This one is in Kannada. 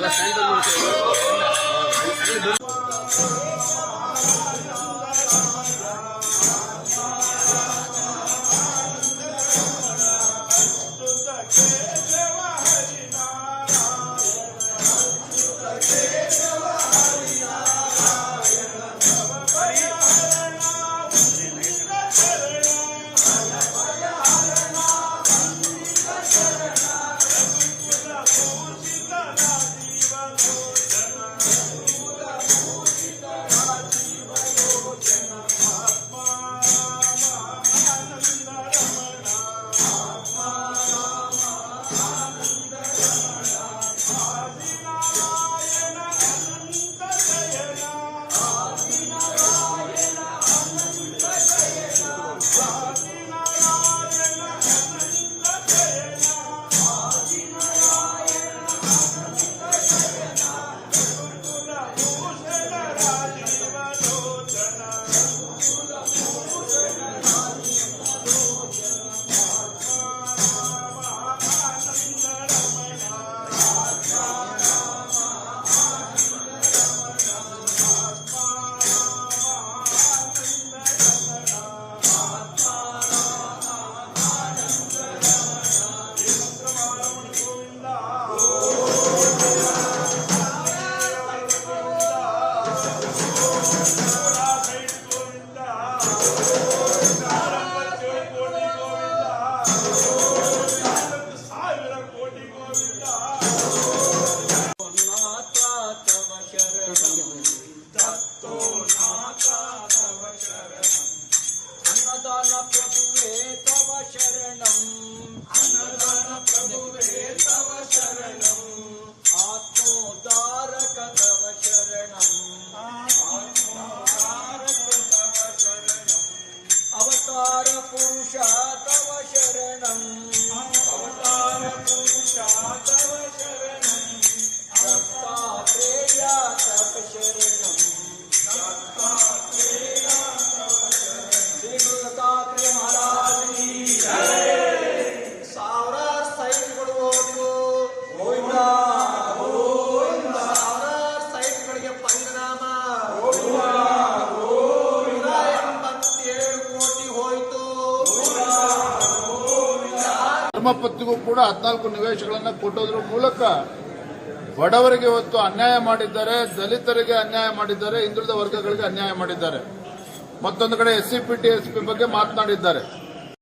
那十一。ಧರ್ಮಪತ್ನಿಗೂ ಕೂಡ ಹದಿನಾಲ್ಕು ನಿವೇಶಗಳನ್ನು ಕೊಟ್ಟೋದ್ರ ಮೂಲಕ ಬಡವರಿಗೆ ಇವತ್ತು ಅನ್ಯಾಯ ಮಾಡಿದ್ದಾರೆ, ದಲಿತರಿಗೆ ಅನ್ಯಾಯ ಮಾಡಿದ್ದಾರೆ, ಹಿಂದುಳಿದ ವರ್ಗಗಳಿಗೆ ಅನ್ಯಾಯ ಮಾಡಿದ್ದಾರೆ. ಮತ್ತೊಂದು ಕಡೆ S C P T S P ಬಗ್ಗೆ ಮಾತನಾಡಿದ್ದಾರೆ.